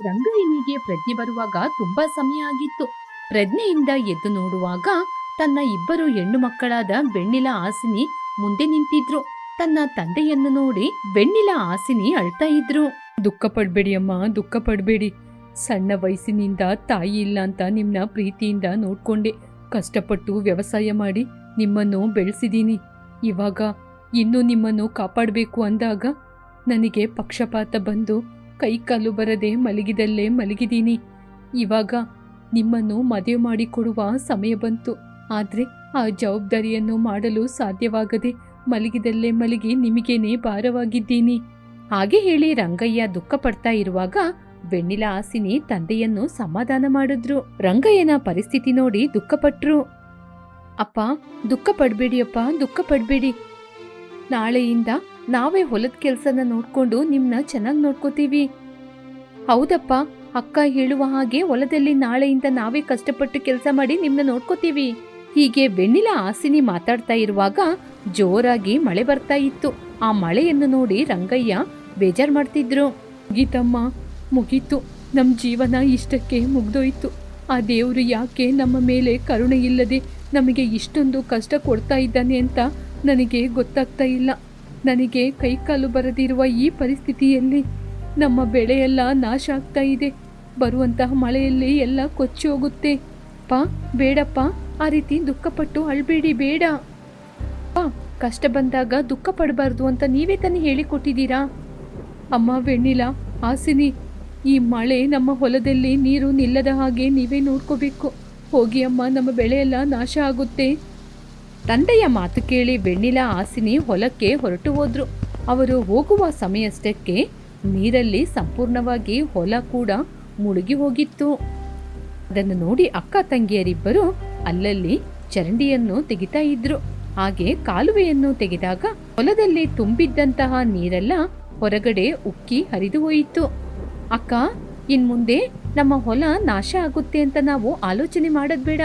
ರಂಗಯ್ಯನಿಗೆ ಪ್ರಜ್ಞೆ ಬರುವಾಗ ತುಂಬಾ ಸಮಯ ಆಗಿತ್ತು. ಪ್ರಜ್ಞೆಯಿಂದ ಎದ್ದು ನೋಡುವಾಗ ತನ್ನ ಇಬ್ಬರು ಹೆಣ್ಣು ಮಕ್ಕಳಾದ ಬೆಣ್ಣಿಲ ಆಸಿನಿ ಮುಂದೆ ನಿಂತಿದ್ರು. ತನ್ನ ತಂದೆಯನ್ನು ನೋಡಿ ಬೆಣ್ಣಿಲ ಆಸಿನಿ ಅಳ್ತಾ ಇದ್ರು. ದುಃಖ ಪಡ್ಬೇಡಿ ಅಮ್ಮ, ದುಃಖ ಪಡ್ಬೇಡಿ. ಸಣ್ಣ ವಯಸ್ಸಿನಿಂದ ತಾಯಿ ಇಲ್ಲ ಅಂತ ನಿಮ್ನ ಪ್ರೀತಿಯಿಂದ ನೋಡ್ಕೊಂಡೆ. ಕಷ್ಟಪಟ್ಟು ವ್ಯವಸಾಯ ಮಾಡಿ ನಿಮ್ಮನ್ನು ಬೆಳೆಸಿದೀನಿ. ಇವಾಗ ಇನ್ನೂ ನಿಮ್ಮನ್ನು ಕಾಪಾಡಬೇಕು ಅಂದಾಗ ನನಗೆ ಪಕ್ಷಪಾತ ಬಂದು ಕೈ ಕಾಲು ಬರದೆ ಮಲಗಿದಲ್ಲೇ ಮಲಗಿದ್ದೀನಿ. ಇವಾಗ ನಿಮ್ಮನ್ನು ಮದುವೆ ಮಾಡಿಕೊಡುವ ಸಮಯ ಬಂತು. ಆದರೆ ಆ ಜವಾಬ್ದಾರಿಯನ್ನು ಮಾಡಲು ಸಾಧ್ಯವಾಗದೆ ಮಲಗಿದಲ್ಲೇ ಮಲಗಿ ನಿಮಗೇನೆ ಭಾರವಾಗಿದ್ದೀನಿ. ಹಾಗೆ ಹೇಳಿ ರಂಗಯ್ಯ ದುಃಖ ಪಡ್ತಾ ಇರುವಾಗ ಬೆಣ್ಣಿಲ ಆಸಿನಿ ತಂದೆಯನ್ನು ಸಮಾಧಾನ ಮಾಡಿದ್ರು. ರಂಗಯ್ಯನ ಪರಿಸ್ಥಿತಿ ನೋಡಿ ದುಃಖಪಟ್ರು ಅಪ್ಪ, ದುಃಖ ಪಡ್ಬೇಡಿಯಪ್ಪ ದುಃಖ ಪಡಬೇಡಿ. ನಾಳೆಯಿಂದ ನಾವೇ ಹೊಲದ ಕೆಲಸನ ನೋಡ್ಕೊಂಡು ನಿಮ್ನ ಚೆನ್ನಾಗಿ ನೋಡ್ಕೋತೀವಿ. ಹೌದಪ್ಪ, ಅಕ್ಕ ಹೇಳುವ ಹಾಗೆ ಹೊಲದಲ್ಲಿ ನಾಳೆಯಿಂದ ನಾವೇ ಕಷ್ಟಪಟ್ಟು ಕೆಲಸ ಮಾಡಿ ನಿಮ್ನ ನೋಡ್ಕೋತೀವಿ. ಹೀಗೆ ಬೆಣ್ಣಿಲ ಆಸಿನಿ ಮಾತಾಡ್ತಾ ಇರುವಾಗ ಜೋರಾಗಿ ಮಳೆ ಬರ್ತಾ ಇತ್ತು. ಆ ಮಳೆಯನ್ನು ನೋಡಿ ರಂಗಯ್ಯ ಬೇಜಾರ್ ಮಾಡ್ತಿದ್ರು. ಮುಗೀತಮ್ಮ, ಮುಗೀತು. ನಮ್ ಜೀವನ ಇಷ್ಟಕ್ಕೆ ಮುಗ್ದೋಯ್ತು. ಆ ದೇವರು ಯಾಕೆ ನಮ್ಮ ಮೇಲೆ ಕರುಣೆ ಇಲ್ಲದೆ ನಮಗೆ ಇಷ್ಟೊಂದು ಕಷ್ಟ ಕೊಡ್ತಾ ಇದ್ದಾನೆ ಅಂತ ನನಗೆ ಗೊತ್ತಾಗ್ತಾ ಇಲ್ಲ. ನನಗೆ ಕೈಕಾಲು ಬರದಿರುವ ಈ ಪರಿಸ್ಥಿತಿಯಲ್ಲಿ ನಮ್ಮ ಬೆಳೆಯೆಲ್ಲ ನಾಶ ಆಗ್ತಾ ಇದೆ. ಬರುವಂತಹ ಮಳೆಯಲ್ಲಿ ಎಲ್ಲ ಕೊಚ್ಚಿ ಹೋಗುತ್ತೆ. ಪಾ, ಬೇಡಪ್ಪ. ಆ ರೀತಿ ದುಃಖಪಟ್ಟು ಅಳ್ಬೇಡಿ, ಬೇಡ. ಪಾ, ಕಷ್ಟ ಬಂದಾಗ ದುಃಖ ಪಡಬಾರ್ದು ಅಂತ ನೀವೇ ತಾನೇ ಹೇಳಿಕೊಟ್ಟಿದ್ದೀರಾ? ಅಮ್ಮ, ವೆಣ್ಣಿಲ, ಹಾಸಿನಿ, ಈ ಮಳೆ ನಮ್ಮ ಹೊಲದಲ್ಲಿ ನೀರು ನಿಲ್ಲದ ಹಾಗೆ ನೀವೇ ನೋಡ್ಕೋಬೇಕು. ಹೋಗಿ ಅಮ್ಮ, ನಮ್ಮ ಬೆಳೆಯೆಲ್ಲ ನಾಶ ಆಗುತ್ತೆ. ತಂದೆಯ ಮಾತು ಕೇಳಿ ಬೆಣ್ಣಿಲ ಆಸಿನಿ ಹೊಲಕ್ಕೆ ಹೊರಟು ಹೋದ್ರು. ಅವರು ಹೋಗುವ ಸಮಯಷ್ಟಕ್ಕೆ ನೀರಲ್ಲಿ ಸಂಪೂರ್ಣವಾಗಿ ಹೊಲ ಕೂಡ ಮುಳುಗಿ ಹೋಗಿತ್ತು. ಅದನ್ನು ನೋಡಿ ಅಕ್ಕ ತಂಗಿಯರಿಬ್ಬರು ಅಲ್ಲಲ್ಲಿ ಚರಂಡಿಯನ್ನು ತೆಗಿತಾ ಇದ್ರು. ಹಾಗೆ ಕಾಲುವೆಯನ್ನು ತೆಗೆದಾಗ ಹೊಲದಲ್ಲಿ ತುಂಬಿದ್ದಂತಹ ನೀರೆಲ್ಲ ಹೊರಗಡೆ ಉಕ್ಕಿ ಹರಿದು ಹೋಯಿತು. ಅಕ್ಕ ಇನ್ ಮುಂದೆ ನಮ್ಮ ಹೊಲ ನಾಶ ಆಗುತ್ತೆ ಅಂತ ನಾವು ಆಲೋಚನೆ ಮಾಡೋದು ಬೇಡ.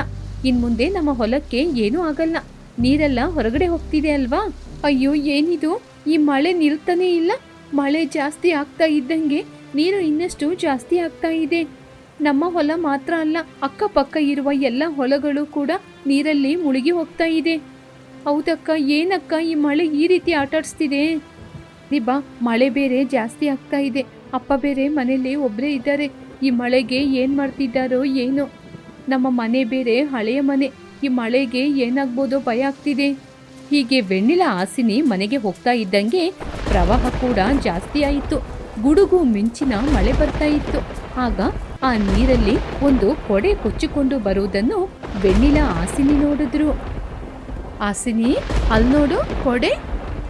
ಇನ್ ಮುಂದೆ ನಮ್ಮ ಹೊಲಕ್ಕೆ ಏನೂ ಆಗಲ್ಲ. ನೀರೆಲ್ಲ ಹೊರಗಡೆ ಹೋಗ್ತಿದೆ ಅಲ್ವಾ? ಅಯ್ಯೋ, ಏನಿದು? ಈ ಮಳೆ ನಿಲ್ತಾನೇ ಇಲ್ಲ. ಮಳೆ ಜಾಸ್ತಿ ಆಗ್ತಾ ಇದ್ದಂಗೆ ನೀರು ಇನ್ನಷ್ಟು ಜಾಸ್ತಿ ಆಗ್ತಾ ಇದೆ. ನಮ್ಮ ಹೊಲ ಮಾತ್ರ ಅಲ್ಲ, ಅಕ್ಕಪಕ್ಕ ಇರುವ ಎಲ್ಲ ಹೊಲಗಳು ಕೂಡ ನೀರಲ್ಲಿ ಮುಳುಗಿ ಹೋಗ್ತಾ ಇದೆ. ಹೌದಕ್ಕ, ಏನಕ್ಕ ಈ ಮಳೆ ಈ ರೀತಿ ಆಟಾಡಿಸ್ತಿದೆ ಬಾ, ಮಳೆ ಬೇರೆ ಜಾಸ್ತಿ ಆಗ್ತಾ ಇದೆ. ಅಪ್ಪ ಬೇರೆ ಮನೆಯಲ್ಲಿ ಒಬ್ಬರೇ ಇದ್ದಾರೆ. ಈ ಮಳೆಗೆ ಏನು ಮಾಡ್ತಿದ್ದಾರೋ ಏನೋ. ನಮ್ಮ ಮನೆ ಬೇರೆ ಹಳೆಯ ಮನೆ. ಈ ಮಳೆಗೆ ಏನಾಗ್ಬೋದೋ ಭಯ ಆಗ್ತಿದೆ. ಹೀಗೆ ವೆಣ್ಣಿಲ ಆಸಿನಿ ಮನೆಗೆ ಹೋಗ್ತಾ ಇದ್ದಂಗೆ ಪ್ರವಾಹ ಕೂಡ ಜಾಸ್ತಿ ಆಯಿತು. ಗುಡುಗು ಮಿಂಚಿನ ಮಳೆ ಬರ್ತಾ ಇತ್ತು. ಆಗ ಆ ನೀರಲ್ಲಿ ಒಂದು ಕೊಡೆ ಕೊಚ್ಚಿಕೊಂಡು ಬರುವುದನ್ನು ಬೆಣ್ಣಿಲ ಆಸಿನಿ ನೋಡಿದ್ರು. ಆಸಿನಿ ಅಲ್ಲಿ ನೋಡು ಕೊಡೆ.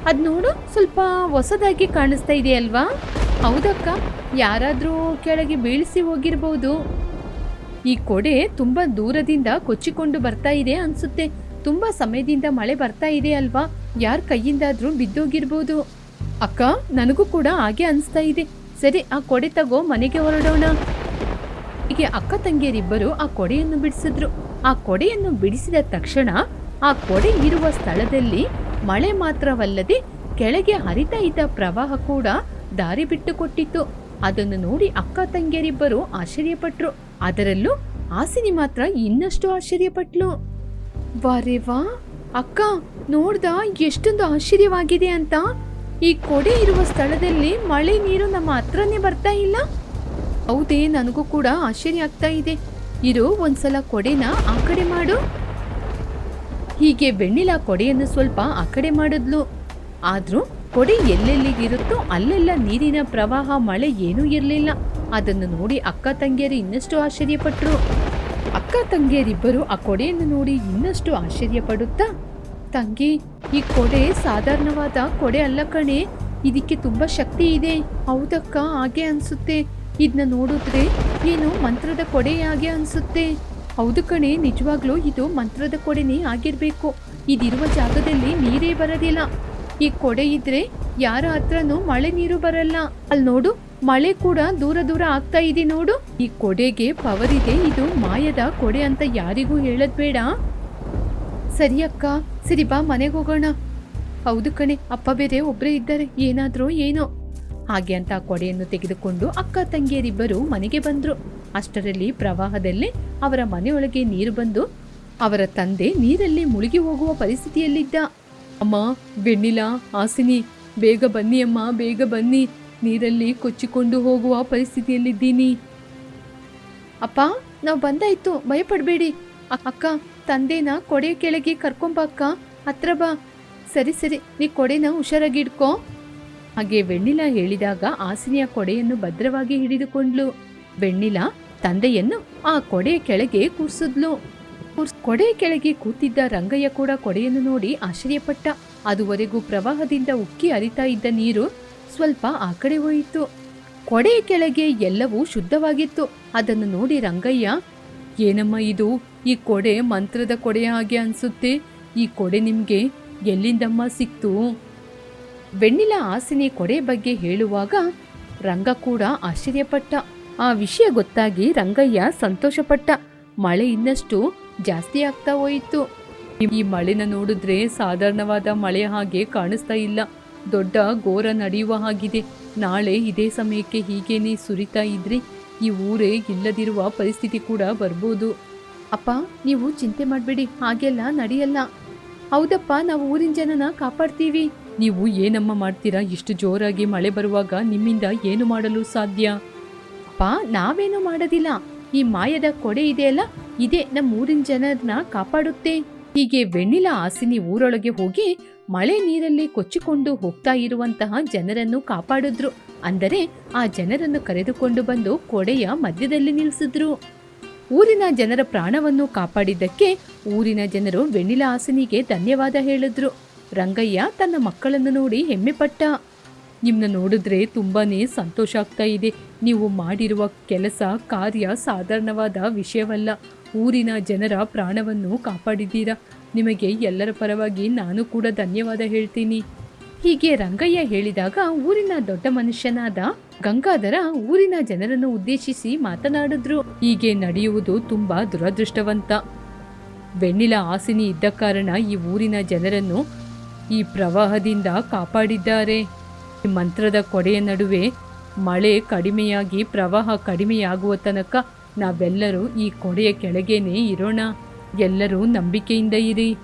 ಅದ್ ನೋಡು, ಸ್ವಲ್ಪ ಹೊಸದಾಗಿ ಕಾಣಿಸ್ತಾ ಇದೆ ಅಲ್ವಾ? ಹೌದಕ್ಕ, ಯಾರಾದರೂ ಕೆಳಗೆ ಬೀಳಿಸಿ ಹೋಗಿರ್ಬೋದು. ಈ ಕೊಡೆ ತುಂಬಾ ದೂರದಿಂದ ಕೊಚ್ಚಿಕೊಂಡು ಬರ್ತಾ ಇದೆ ಅನ್ಸುತ್ತೆ. ತುಂಬಾ ಸಮಯದಿಂದ ಮಳೆ ಬರ್ತಾ ಇದೆ ಅಲ್ವಾ? ಯಾರ ಕೈಯಿಂದಾದ್ರೂ ಬಿದ್ದೋಗಿರ್ಬೋದು. ಅಕ್ಕ, ನನಗೂ ಕೂಡ ಹಾಗೆ ಅನಿಸ್ತಾ ಇದೆ. ಸರಿ, ಆ ಕೊಡೆ ತಗೋ ಮನೆಗೆ ಹೊರಡೋಣ. ಹೀಗೆ ಅಕ್ಕ ತಂಗಿಯರಿಬ್ಬರು ಆ ಕೊಡೆಯನ್ನು ಬಿಡಿಸಿದ್ರು. ಆ ಕೊಡೆಯನ್ನು ಬಿಡಿಸಿದ ತಕ್ಷಣ ಆ ಕೊಡೆ ಇರುವ ಸ್ಥಳದಲ್ಲಿ ಮಳೆ ಮಾತ್ರವಲ್ಲದೆ ಕೆಳಗೆ ಹರಿತಾ ಇದ್ದ ಪ್ರವಾಹ ಕೂಡ ದಾರಿ ಬಿಟ್ಟು ಕೊಟ್ಟಿತ್ತು ಅದನ್ನು ನೋಡಿ ಅಕ್ಕ ತಂಗಿಯರಿಬ್ಬರು ಆಶ್ಚರ್ಯಪಟ್ರು. ಅದರಲ್ಲೂ ಹಾಸಿನಿ ಮಾತ್ರ ಇನ್ನಷ್ಟು ಆಶ್ಚರ್ಯಪಟ್ಲು. ವಾರೇ ವಾ ಅಕ್ಕ, ನೋಡ್ದ ಎಷ್ಟೊಂದು ಆಶ್ಚರ್ಯವಾಗಿದೆ ಅಂತ. ಈ ಕೊಡೆ ಇರುವ ಸ್ಥಳದಲ್ಲಿ ಮಳೆ ನೀರು ನಮ್ಮ ಹತ್ರನೇ ಬರ್ತಾ ಇಲ್ಲ. ಹೌದೇ, ನನಗೂ ಕೂಡ ಆಶ್ಚರ್ಯ ಆಗ್ತಾ ಇದೆ. ಇರು, ಒಂದ್ಸಲ ಕೊಡೆನ ಆ ಕಡೆ ಮಾಡು. ಹೀಗೆ ಬೆಣ್ಣಿಲ ಕೊಡೆಯನ್ನು ಸ್ವಲ್ಪ ಆ ಕಡೆ ಮಾಡಿದ್ಲು. ಆದ್ರೂ ಕೊಡೆ ಎಲ್ಲೆಲ್ಲಿಗಿರುತ್ತೋ ಅಲ್ಲೆಲ್ಲ ನೀರಿನ ಪ್ರವಾಹ, ಮಳೆ ಏನೂ ಇರಲಿಲ್ಲ. ಅದನ್ನು ನೋಡಿ ಅಕ್ಕ ತಂಗಿಯರು ಇನ್ನಷ್ಟು ಆಶ್ಚರ್ಯಪಟ್ಟರು ಅಕ್ಕ ತಂಗಿಯರಿಬ್ಬರು ಆ ಕೊಡೆಯನ್ನು ನೋಡಿ ಇನ್ನಷ್ಟು ಆಶ್ಚರ್ಯಪಡುತ್ತಾ, ತಂಗಿ, ಈ ಕೊಡೆ ಸಾಧಾರಣವಾದ ಕೊಡೆ ಅಲ್ಲ ಕಣೆ. ಇದಕ್ಕೆ ತುಂಬಾ ಶಕ್ತಿ ಇದೆ. ಹೌದಕ್ಕ, ಹಾಗೆ ಅನ್ಸುತ್ತೆ. ಇದನ್ನ ನೋಡಿದ್ರೆ ಏನು ಮಂತ್ರದ ಕೊಡೆ ಹಾಗೆ ಅನ್ಸುತ್ತೆ. ಹೌದು ಕಣೆ, ನಿಜವಾಗ್ಲೂ ಇದು ಮಂತ್ರದ ಕೊಡೆನೇ ಆಗಿರ್ಬೇಕು. ಇದಿರುವ ಜಾಗದಲ್ಲಿ ನೀರೇ ಬರೋದಿಲ್ಲ ಈ ಕೊಡೆ ಇದ್ರೆ ಯಾರ ಹತ್ರನೂ ಮಳೆ ನೀರು ಬರಲ್ಲ. ಅಲ್ಲಿ ನೋಡು. ಮಳೆ ಕೂಡ ದೂರ ದೂರ ಆಗ್ತಾ ಇದೆ ನೋಡು. ಈ ಕೊಡೆಗೆ ಪವರ್ ಇದೆ. ಇದು ಮಾಯದ ಕೊಡೆ ಅಂತ ಯಾರಿಗೂ ಹೇಳದ್ ಬೇಡ. ಸರಿ ಅಕ್ಕ, ಸರಿ ಬಾ ಮನೆಗೆ ಹೋಗೋಣ. ಹೌದು ಕಣೆ, ಅಪ್ಪ ಬೇರೆ ಒಬ್ಬರೇ ಇದ್ದಾರೆ. ಏನಾದರೂ ಏನೋ. ಹಾಗೆ ಅಂತ ಕೊಡೆಯನ್ನು ತೆಗೆದುಕೊಂಡು ಅಕ್ಕ ತಂಗಿಯರಿಬ್ಬರು ಮನೆಗೆ ಬಂದರು. ಅಷ್ಟರಲ್ಲಿ ಪ್ರವಾಹದಲ್ಲಿ ಅವರ ಮನೆಯೊಳಗೆ ನೀರು ಬಂದು ಅವರ ತಂದೆ ನೀರಲ್ಲಿ ಮುಳುಗಿ ಹೋಗುವ ಪರಿಸ್ಥಿತಿಯಲ್ಲಿದ್ದ. ಅಮ್ಮ ಬೆಣ್ಣಿಲ ಹಾಸಿನಿ, ಬೇಗ ಬನ್ನಿ ಅಮ್ಮ, ಬೇಗ ಬನ್ನಿ. ನೀರಲ್ಲಿ ಕೊಚ್ಚಿಕೊಂಡು ಹೋಗುವ ಪರಿಸ್ಥಿತಿಯಲ್ಲಿದ್ದೀನಿ. ಅಪ್ಪ, ನಾವು ಬಂದಾಯ್ತು. ಭಯಪಡಬೇಡಿ. ಅಕ್ಕ, ತಂದೆನ ಕೊಡೆ ಕೆಳಗೆ ಕರ್ಕೊಂಬ ಅಕ್ಕ. ಹತ್ರ ಬಾ. ಸರಿ ಸರಿ. ನೀ ಕೊಡೆನ ಹುಷಾರಾಗಿ ಇಡ್ಕೋ ಹಾಗೆ ವೆಣ್ಣಿಲ ಹೇಳಿದಾಗ ಆಸಿನಿಯ ಕೊಡೆಯನ್ನು ಭದ್ರವಾಗಿ ಹಿಡಿದುಕೊಂಡ್ಲು. ವೆಣ್ಣಿಲ ತಂದೆಯನ್ನು ಆ ಕೊಡೆಯ ಕೆಳಗೆ ಕೂರ್ಸಿದ್ಲು. ಕೊಡೆ ಕೆಳಗೆ ಕೂತಿದ್ದ ರಂಗಯ್ಯ ಕೂಡ ಕೊಡೆಯನ್ನು ನೋಡಿ ಆಶ್ಚರ್ಯಪಟ್ಟ. ಅದುವರೆಗೂ ಪ್ರವಾಹದಿಂದ ಉಕ್ಕಿ ಹರಿತಾ ಇದ್ದ ನೀರು ಸ್ವಲ್ಪ ಆ ಕಡೆ ಹೋಯಿತು. ಕೊಡೆಯ ಕೆಳಗೆ ಎಲ್ಲವೂ ಶುದ್ಧವಾಗಿತ್ತು. ಅದನ್ನು ನೋಡಿ ರಂಗಯ್ಯ, ಏನಮ್ಮ ಇದು? ಈ ಕೊಡೆ ಮಂತ್ರದ ಕೊಡೆಯ ಹಾಗೆ ಅನ್ಸುತ್ತೆ. ಈ ಕೊಡೆ ನಿಮಗೆ ಎಲ್ಲಿಂದಮ್ಮ ಸಿಕ್ತು? ಬೆಣ್ಣಿಲ ಆಸಿನಿ ಕೊಡೆ ಬಗ್ಗೆ ಹೇಳುವಾಗ ರಂಗ ಕೂಡ ಆಶ್ಚರ್ಯಪಟ್ಟ. ಆ ವಿಷಯ ಗೊತ್ತಾಗಿ ರಂಗಯ್ಯ ಸಂತೋಷಪಟ್ಟ. ಮಳೆ ಇನ್ನಷ್ಟು ಜಾಸ್ತಿ ಆಗ್ತಾ ಹೋಯಿತು. ಈ ಮಳೆನ ನೋಡಿದ್ರೆ ಸಾಧಾರಣವಾದ ಮಳೆ ಹಾಗೆ ಕಾಣಿಸ್ತಾ ಇಲ್ಲ. ದೊಡ್ಡ ಘೋರ ನಡೆಯುವ ಹಾಗಿದೆ. ನಾಳೆ ಇದೇ ಸಮಯಕ್ಕೆ ಹೀಗೇನೆ ಸುರಿತಾ ಇದ್ರೆ ಈ ಊರೇ ಇಲ್ಲದಿರುವ ಪರಿಸ್ಥಿತಿ ಕೂಡ ಬರ್ಬೋದು. ಅಪ್ಪ, ನೀವು ಚಿಂತೆ ಮಾಡಬೇಡಿ, ಹಾಗೆಲ್ಲ ನಡೆಯಲ್ಲ. ಹೌದಪ್ಪ, ನಾವು ಊರಿನ ಜನನ ಕಾಪಾಡ್ತೀವಿ. ನೀವು ಏನಮ್ಮ ಮಾಡ್ತೀರಾ? ಇಷ್ಟು ಜೋರಾಗಿ ಮಳೆ ಬರುವಾಗ ನಿಮ್ಮಿಂದ ಏನು ಮಾಡಲು ಸಾಧ್ಯ? ಅಪ್ಪ, ನಾವೇನು ಮಾಡೋದಿಲ್ಲ. ಈ ಮಾಯದ ಕೊಡೆ ಇದೆಯಲ್ಲ ಇದೇ ನಮ್ಮ ಊರಿನ ಜನರನ್ನ ಕಾಪಾಡುತ್ತೆ. ಹೀಗೆ ವೆಣ್ಣಿಲ ಆಸಿನಿ ಊರೊಳಗೆ ಹೋಗಿ ಮಳೆ ನೀರಲ್ಲಿ ಕೊಚ್ಚಿಕೊಂಡು ಹೋಗ್ತಾ ಇರುವಂತಹ ಜನರನ್ನು ಕಾಪಾಡಿದ್ರು. ಅಂದರೆ ಆ ಜನರನ್ನು ಕರೆದುಕೊಂಡು ಬಂದು ಕೊಡೆಯ ಮಧ್ಯದಲ್ಲಿ ನಿಲ್ಲಿಸಿದ್ರು. ಊರಿನ ಜನರ ಪ್ರಾಣವನ್ನು ಕಾಪಾಡಿದ್ದಕ್ಕೆ ಊರಿನ ಜನರು ವೆಣ್ಣಿಲ ಹಾಸನಿಗೆ ಧನ್ಯವಾದ ಹೇಳಿದ್ರು. ರಂಗಯ್ಯ ತನ್ನ ಮಕ್ಕಳನ್ನು ನೋಡಿ ಹೆಮ್ಮೆಪಟ್ಟ. ನಿಮ್ಮನ್ನ ನೋಡಿದ್ರೆ ತುಂಬಾನೇ ಸಂತೋಷ ಆಗ್ತಾ ಇದೆ. ನೀವು ಮಾಡಿರುವ ಕೆಲಸ, ಕಾರ್ಯ ಸಾಧಾರಣವಾದ ವಿಷಯವಲ್ಲ. ಊರಿನ ಜನರ ಪ್ರಾಣವನ್ನು ಕಾಪಾಡಿದ್ದೀರಾ? ನಿಮಗೆ ಎಲ್ಲರ ಪರವಾಗಿ ನಾನು ಕೂಡ ಧನ್ಯವಾದ ಹೇಳ್ತೀನಿ. ಹೀಗೆ ರಂಗಯ್ಯ ಹೇಳಿದಾಗ ಊರಿನ ದೊಡ್ಡ ಮನುಷ್ಯನಾದ ಗಂಗಾಧರ ಊರಿನ ಜನರನ್ನು ಉದ್ದೇಶಿಸಿ ಮಾತನಾಡಿದ್ರು. ಹೀಗೆ ನಡೆಯುವುದು ತುಂಬಾ ದುರದೃಷ್ಟವಂತ. ಬೆಣ್ಣಿಲ ಆಸಿನಿ ಇದ್ದ ಕಾರಣ ಈ ಊರಿನ ಜನರನ್ನು ಈ ಪ್ರವಾಹದಿಂದ ಕಾಪಾಡಿದ್ದಾರೆ. ಮಂತ್ರದ ಕೊಡೆಯ ನಡುವೆ ಮಳೆ ಕಡಿಮೆಯಾಗಿ ಪ್ರವಾಹ ಕಡಿಮೆಯಾಗುವ ತನಕ ನಾವೆಲ್ಲರೂ ಈ ಕೊಡೆಯ ಕೆಳಗೇನೆ ಇರೋಣ. ಎಲ್ಲರೂ ನಂಬಿಕೆಯಿಂದ ಇರಿ.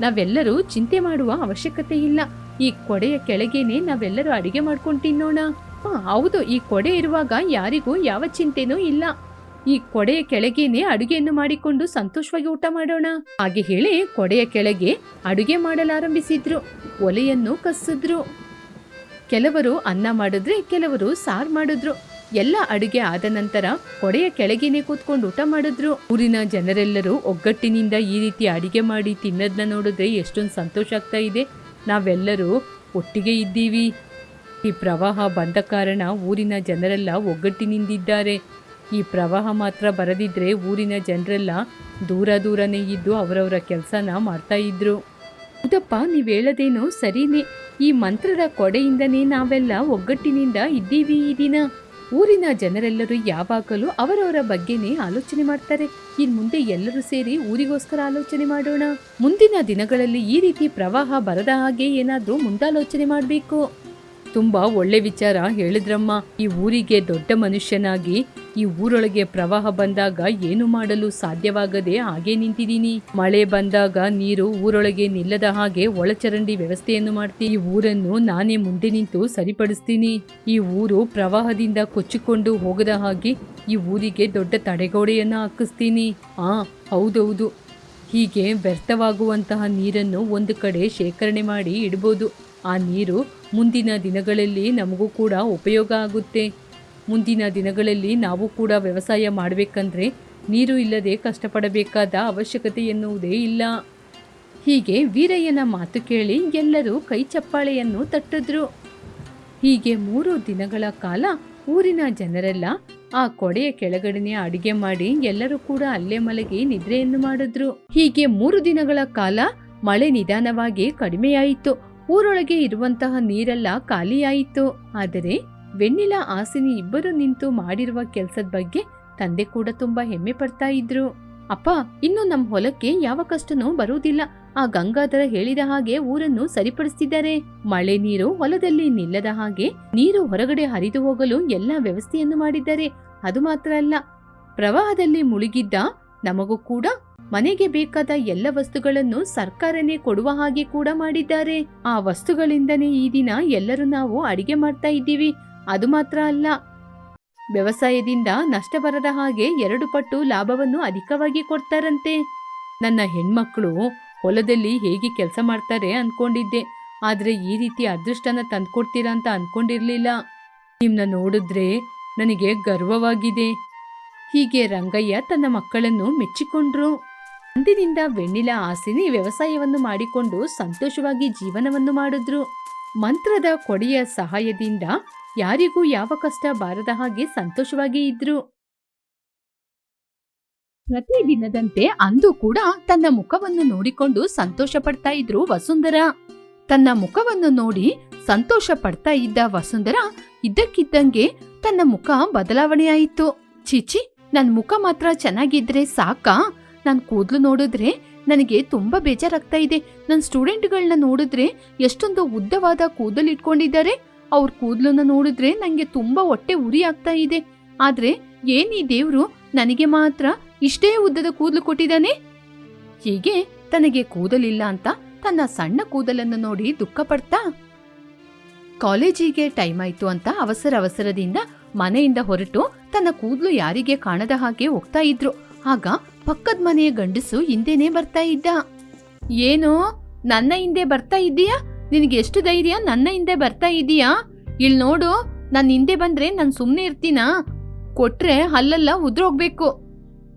ನಾವೆಲ್ಲರೂ ಚಿಂತೆ ಮಾಡುವ ಅವಶ್ಯಕತೆ ಇಲ್ಲ. ಈ ಕೊಡೆಯ ಕೆಳಗೇನೆ ನಾವೆಲ್ಲರೂ ಅಡಿಗೆ ಮಾಡ್ಕೊಂಡು ತಿನ್ನೋಣ. ಹೌದು, ಈ ಕೊಡೆ ಇರುವಾಗ ಯಾರಿಗೂ ಯಾವ ಚಿಂತೆನೂ ಇಲ್ಲ. ಈ ಕೊಡೆಯ ಕೆಳಗೇನೆ ಅಡುಗೆಯನ್ನು ಮಾಡಿಕೊಂಡು ಸಂತೋಷವಾಗಿ ಊಟ ಮಾಡೋಣ. ಹಾಗೆ ಹೇಳಿ ಕೊಡೆಯ ಕೆಳಗೆ ಅಡುಗೆ ಮಾಡಲಾರಂಭಿಸಿದ್ರು. ಒಲೆಯನ್ನು ಕಸಿದ್ರು ಕೆಲವರು ಅನ್ನ ಮಾಡಿದ್ರೆ ಕೆಲವರು ಸಾರು ಮಾಡಿದ್ರು. ಎಲ್ಲ ಅಡುಗೆ ಆದ ನಂತರ ಕೊಡೆಯ ಕೆಳಗೇನೆ ಕೂತ್ಕೊಂಡು ಊಟ ಮಾಡಿದ್ರು. ಊರಿನ ಜನರೆಲ್ಲರೂ ಒಗ್ಗಟ್ಟಿನಿಂದ ಈ ರೀತಿ ಅಡಿಗೆ ಮಾಡಿ ತಿನ್ನೋದನ್ನ ನೋಡಿದ್ರೆ ಎಷ್ಟೊಂದು ಸಂತೋಷ ಆಗ್ತಾ ಇದೆ. ನಾವೆಲ್ಲರೂ ಒಟ್ಟಿಗೆ ಇದ್ದೀವಿ. ಈ ಪ್ರವಾಹ ಬಂದ ಕಾರಣ ಊರಿನ ಜನರೆಲ್ಲ ಒಗ್ಗಟ್ಟಿನಿಂದಿದ್ದಾರೆ. ಈ ಪ್ರವಾಹ ಮಾತ್ರ ಬರದಿದ್ರೆ ಊರಿನ ಜನರೆಲ್ಲ ದೂರ ದೂರನೇ ಇದ್ದು ಅವರವರ ಕೆಲಸನ ಮಾಡ್ತಾ ಇದ್ರು. ಹೌದಪ್ಪ, ನೀವು ಹೇಳೋದೇನೋ ಸರಿನೇ. ಈ ಮಂತ್ರದ ಕೊಡೆಯಿಂದನೇ ನಾವೆಲ್ಲ ಒಗ್ಗಟ್ಟಿನಿಂದ ಇದ್ದೀವಿ ಈ ದಿನ. ಊರಿನ ಜನರೆಲ್ಲರೂ ಯಾವಾಗಲೂ ಅವರವರ ಬಗ್ಗೆನೇ ಆಲೋಚನೆ ಮಾಡ್ತಾರೆ. ಇನ್ ಮುಂದೆ ಎಲ್ಲರೂ ಸೇರಿ ಊರಿಗೋಸ್ಕರ ಆಲೋಚನೆ ಮಾಡೋಣ. ಮುಂದಿನ ದಿನಗಳಲ್ಲಿ ಈ ರೀತಿ ಪ್ರವಾಹ ಬರದ ಹಾಗೆ ಏನಾದರೂ ಮುಂದಾಲೋಚನೆ ಮಾಡಬೇಕು. ತುಂಬಾ ಒಳ್ಳೆ ವಿಚಾರ ಹೇಳಿದ್ರಮ್ಮ. ಈ ಊರಿಗೆ ದೊಡ್ಡ ಮನುಷ್ಯನಾಗಿ, ಈ ಊರೊಳಗೆ ಪ್ರವಾಹ ಬಂದಾಗ ಏನು ಮಾಡಲು ಸಾಧ್ಯವಾಗದೆ ಹಾಗೆ ನಿಂತಿದ್ದೀನಿ. ಮಳೆ ಬಂದಾಗ ನೀರು ಊರೊಳಗೆ ನಿಲ್ಲದ ಹಾಗೆ ಒಳಚರಂಡಿ ವ್ಯವಸ್ಥೆಯನ್ನು ಮಾಡ್ತೀನಿ ಈ ಊರನ್ನು ನಾನೇ ಮುಂದೆ ನಿಂತು ಸರಿಪಡಿಸ್ತೀನಿ. ಈ ಊರು ಪ್ರವಾಹದಿಂದ ಕೊಚ್ಚಿಕೊಂಡು ಹೋಗದ ಹಾಗೆ ಈ ಊರಿಗೆ ದೊಡ್ಡ ತಡೆಗೋಡೆಯನ್ನು ಹಾಕಿಸ್ತೀನಿ. ಆ, ಹೌದೌದು. ಹೀಗೆ ವ್ಯರ್ಥವಾಗುವಂತಹ ನೀರನ್ನು ಒಂದು ಕಡೆ ಶೇಖರಣೆ ಮಾಡಿ ಇಡ್ಬೋದು. ಆ ನೀರು ಮುಂದಿನ ದಿನಗಳಲ್ಲಿ ನಮಗೂ ಕೂಡ ಉಪಯೋಗ ಆಗುತ್ತೆ. ಮುಂದಿನ ದಿನಗಳಲ್ಲಿ ನಾವು ಕೂಡ ವ್ಯವಸಾಯ ಮಾಡಬೇಕಂದ್ರೆ ನೀರು ಇಲ್ಲದೆ ಕಷ್ಟಪಡಬೇಕಾದ ಅವಶ್ಯಕತೆ ಎನ್ನುವುದೇ ಇಲ್ಲ. ಹೀಗೆ ವೀರಯ್ಯನ ಮಾತು ಕೇಳಿ ಎಲ್ಲರೂ ಕೈ ಚಪ್ಪಾಳೆಯನ್ನು ತಟ್ಟಿದ್ರು. ಹೀಗೆ ಮೂರು ದಿನಗಳ ಕಾಲ ಊರಿನ ಜನರೆಲ್ಲ ಆ ಕೊಡೆಯ ಕೆಳಗಡೆನೆ ಅಡಿಗೆ ಮಾಡಿ ಎಲ್ಲರೂ ಕೂಡ ಅಲ್ಲೇ ಮಲಗಿ ನಿದ್ರೆಯನ್ನು ಮಾಡಿದ್ರು. ಹೀಗೆ ಮೂರು ದಿನಗಳ ಕಾಲ ಮಳೆ ನಿಧಾನವಾಗಿ ಕಡಿಮೆಯಾಯಿತು. ಊರೊಳಗೆ ಇರುವಂತಹ ನೀರೆಲ್ಲ ಖಾಲಿಯಾಯಿತು. ಆದರೆ ವೆಣ್ಣಿಲ ಆಸಿನಿ ಇಬ್ಬರು ನಿಂತು ಮಾಡಿರುವ ಕೆಲಸದ ಬಗ್ಗೆ ತಂದೆ ಕೂಡ ತುಂಬಾ ಹೆಮ್ಮೆ ಪಡ್ತಾ ಇದ್ರು. ಅಪ್ಪ, ಇನ್ನು ನಮ್ ಹೊಲಕ್ಕೆ ಯಾವ ಕಷ್ಟನೂ ಬರುವುದಿಲ್ಲ. ಆ ಗಂಗಾಧರ ಹೇಳಿದ ಹಾಗೆ ಊರನ್ನು ಸರಿಪಡಿಸ್ತಿದ್ದಾರೆ. ಮಳೆ ನೀರು ಹೊಲದಲ್ಲಿ ನಿಲ್ಲದ ಹಾಗೆ ನೀರು ಹೊರಗಡೆ ಹರಿದು ಹೋಗಲು ಎಲ್ಲಾ ವ್ಯವಸ್ಥೆಯನ್ನು ಮಾಡಿದ್ದಾರೆ. ಅದು ಮಾತ್ರ ಅಲ್ಲ, ಪ್ರವಾಹದಲ್ಲಿ ಮುಳುಗಿದ್ದ ನಮಗೂ ಕೂಡ ಮನೆಗೆ ಬೇಕಾದ ಎಲ್ಲ ವಸ್ತುಗಳನ್ನು ಸರ್ಕಾರನೇ ಕೊಡುವ ಹಾಗೆ ಕೂಡ ಮಾಡಿದ್ದಾರೆ. ಆ ವಸ್ತುಗಳಿಂದನೇ ಈ ದಿನ ಎಲ್ಲರೂ ನಾವು ಅಡಿಗೆ ಮಾಡ್ತಾ ಇದ್ದೀವಿ. ಅದು ಮಾತ್ರ ಅಲ್ಲ. ವ್ಯವಸಾಯದಿಂದ ನಷ್ಟ ಬರದ ಹಾಗೆ ಎರಡು ಪಟ್ಟು ಲಾಭವನ್ನು ಅಧಿಕವಾಗಿ ಕೊಡ್ತಾರಂತೆ. ನನ್ನ ಹೆಣ್ಮಕ್ಳು ಹೊಲದಲ್ಲಿ ಹೇಗೆ ಕೆಲಸ ಮಾಡ್ತಾರೆ ಅನ್ಕೊಂಡಿದ್ದೆ. ಆದ್ರೆ ಈ ರೀತಿ ಅದೃಷ್ಟನ ತಂದ್ಕೊಡ್ತೀರಾ ಅಂತ ಅನ್ಕೊಂಡಿರ್ಲಿಲ್ಲ. ನಿಮ್ನ ನೋಡಿದ್ರೆ ನನಗೆ ಗರ್ವವಾಗಿದೆ. ಹೀಗೆ ರಂಗಯ್ಯ ತನ್ನ ಮಕ್ಕಳನ್ನು ಮೆಚ್ಚಿಕೊಂಡ್ರು. ಅಂದಿನಿಂದ ವೆಣ್ಣಿಲ ಆಸಿನಿ ವ್ಯವಸಾಯವನ್ನು ಮಾಡಿಕೊಂಡು ಸಂತೋಷವಾಗಿ ಜೀವನವನ್ನು ಮಾಡಿದ್ರು. ಮಂತ್ರದ ಕೊಡೆಯ ಸಹಾಯದಿಂದ ಯಾರಿಗೂ ಯಾವ ಕಷ್ಟ ಬಾರದ ಹಾಗೆ ಸಂತೋಷವಾಗಿ ಇದ್ರು. ಪ್ರತಿದಿನದಂತೆ ಅಂದು ಕೂಡ ತನ್ನ ಮುಖವನ್ನು ನೋಡಿಕೊಂಡು ಸಂತೋಷ ಪಡ್ತಾ ಇದ್ರು ವಸುಂಧರ. ತನ್ನ ಮುಖವನ್ನು ನೋಡಿ ಸಂತೋಷ ಪಡ್ತಾ ಇದ್ದ ವಸುಂಧರ ಇದ್ದಕ್ಕಿದ್ದಂಗೆ ತನ್ನ ಮುಖ ಬದಲಾವಣೆಯಾಯಿತು ಚೀಚಿ ನನ್ ಮುಖ ಮಾತ್ರ ಚೆನ್ನಾಗಿದ್ರೆ ಸಾಕಾ? ನನ್ ಕೂದಲು ನೋಡಿದ್ರೆ ನನಗೆ ತುಂಬಾ ಬೇಜಾರಾಗ್ತಾ ಇದೆ. ನನ್ ಸ್ಟೂಡೆಂಟ್ಗಳನ್ನ ನೋಡಿದ್ರೆ ಎಷ್ಟೊಂದು ಉದ್ದವಾದ ಕೂದಲು ಇಟ್ಕೊಂಡಿದ್ದಾರೆ. ಅವ್ರ ಕೂದಲನ್ನ ನೋಡಿದ್ರೆ ನನಗೆ ತುಂಬಾ ಹೊಟ್ಟೆ ಉರಿ ಆಗ್ತಾ ಇದೆ. ಆದ್ರೆ ಏನ್ ಈ ದೇವ್ರು ನನಗೆ ಮಾತ್ರ ಇಷ್ಟೇ ಉದ್ದದ ಕೂದಲು ಕೊಟ್ಟಿದ್ದಾನೆ? ಹೀಗೆ ತನಗೆ ಕೂದಲಿಲ್ಲ ಅಂತ ತನ್ನ ಸಣ್ಣ ಕೂದಲನ್ನು ನೋಡಿ ದುಃಖ ಪಡ್ತಾ, ಕಾಲೇಜಿಗೆ ಟೈಮ್ ಆಯ್ತು ಅಂತ ಅವಸರ ಅವಸರದಿಂದ ಮನೆಯಿಂದ ಹೊರಟು ತನ್ನ ಕೂದಲು ಯಾರಿಗೆ ಕಾಣದ ಹಾಗೆ ಹೋಗ್ತಾ ಇದ್ರು. ಆಗ ಪಕ್ಕದ ಮನೆಯ ಗಂಡಸು ಹಿಂದೆನೇ ಬರ್ತಾ ಇದ್ದ. ಏನು? ನನ್ನ ಹಿಂದೆ ಬರ್ತಾ ಇದ್ದೀಯಾ? ನಿನಗೆ ಎಷ್ಟು ಧೈರ್ಯ? ನನ್ನ ಹಿಂದೆ ಬರ್ತಾ ಇದೀಯಾ ಇಲ್ಲಿ ನೋಡು ನನ್ನ ಹಿಂದೆ ಬಂದ್ರೆ ನಾನು ಸುಮ್ಮನೆ ಇರ್ತೀನಾ? ಕೊಟ್ರೆ ಅಲ್ಲೆಲ್ಲ ಉದ್ರೋಗ್ಬೇಕು.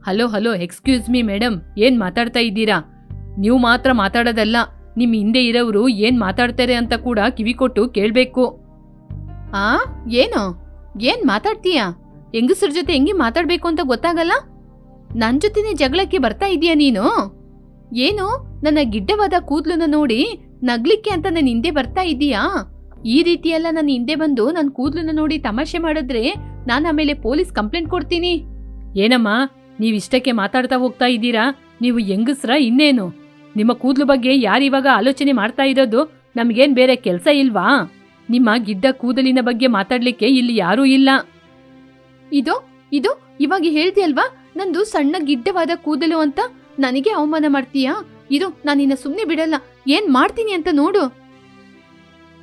Hello hello, excuse me madam ಏನ್ ಮಾತಾಡ್ತಾ ಇದ್ದೀರಾ? ನೀವು ಮಾತ್ರ ಮಾತಾಡೋದಲ್ಲ ನಿಮ್ಮ ಹಿಂದೆ ಇರೋರು ಏನ್ ಮಾತಾಡ್ತಾರೆ ಅಂತ ಕೂಡ ಕಿವಿ ಕೊಟ್ಟು ಕೇಳ್ಬೇಕು. ಆ? ಏನು? ಏನ್ ಮಾತಾಡ್ತೀಯಾ? ಹೆಂಗಸ್ರ ಜೊತೆ ಹೆಂಗೆ ಮಾತಾಡ್ಬೇಕು ಅಂತ ಗೊತ್ತಾಗಲ್ಲ? ನನ್ ಜೊತೆನೆ ಜಗಳಕ್ಕೆ ಬರ್ತಾ ಇದೀಯ ನೀನು? ಏನು? ನನ್ನ ಗಿಡ್ಡವಾದ ಕೂದ್ಲನ್ನ ನೋಡಿ ನಗ್ಲಿಕ್ಕೆ ಅಂತ ನನ್ನ ಹಿಂದೆ ಬರ್ತಾ ಇದೀಯಾ ಈ ರೀತಿಯೆಲ್ಲ ನನ್ನ ಹಿಂದೆ ಬಂದು ನನ್ನ ಕೂದ್ಲನ್ನ ನೋಡಿ ತಮಾಷೆ ಮಾಡಿದ್ರೆ ನಾನು ಆಮೇಲೆ ಪೊಲೀಸ್ ಕಂಪ್ಲೇಂಟ್ ಕೊಡ್ತೀನಿ. ಏನಮ್ಮ, ನೀವಿಷ್ಟಕ್ಕೆ ಮಾತಾಡ್ತಾ ಹೋಗ್ತಾ ಇದ್ದೀರಾ? ನೀವು ಹೆಂಗಸ್ರ, ಇನ್ನೇನು? ನಿಮ್ಮ ಕೂದ್ಲು ಬಗ್ಗೆ ಯಾರಿವಾಗ ಆಲೋಚನೆ ಮಾಡ್ತಾ ಇರೋದು? ನಮ್ಗೇನ್ ಬೇರೆ ಕೆಲಸ ಇಲ್ವಾ? ನಿಮ್ಮ ಗಿಡ್ಡ ಕೂದಲಿನ ಬಗ್ಗೆ ಮಾತಾಡ್ಲಿಕ್ಕೆ ಇಲ್ಲಿ ಯಾರೂ ಇಲ್ಲ. ಇದು ಇದು ಇವಾಗ ಹೇಳ್ದಿಯಲ್ವಾ ನಂದು ಸಣ್ಣ ಗಿಡ್ಡವಾದ ಕೂದಲು ಅಂತ ನನಗೆ ಅವಮಾನ ಮಾಡ್ತೀಯಾ? ಇದು ನಾನಿನ್ನ ಸುಮ್ನೆ ಬಿಡಲ್ಲ. ಏನ್ ಮಾಡ್ತೀನಿ ಅಂತ ನೋಡು.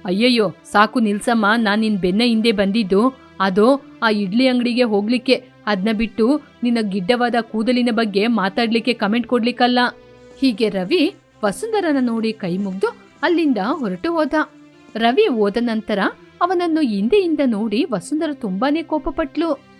ಅಯ್ಯಯ್ಯೋ, ಸಾಕು ನಿಲ್ಸಮ್ಮ. ನಾನ್ ನಿನ್ ಬೆನ್ನ ಹಿಂದೆ ಬಂದಿದ್ದು. ಅದು, ಆ ಇಡ್ಲಿ ಅಂಗಡಿಗೆ ಹೋಗ್ಲಿಕ್ಕೆ. ಅದ್ನ ಬಿಟ್ಟು ನಿನ್ನ ಗಿಡ್ಡವಾದ ಕೂದಲಿನ ಬಗ್ಗೆ ಮಾತಾಡ್ಲಿಕ್ಕೆ ಕಮೆಂಟ್ ಕೊಡ್ಲಿಕ್ಕಲ್ಲ. ಹೀಗೆ ರವಿ ವಸುಂಧರನ ನೋಡಿ ಕೈ ಮುಗ್ದು ಅಲ್ಲಿಂದ ಹೊರಟು ಹೋದ. ರವಿ ಹೋದ ನಂತರ ಅವನನ್ನು ಹಿಂದೆಯಿಂದ ನೋಡಿ ವಸುಂಧರ ತುಂಬಾನೇ ಕೋಪಪಟ್ಲು.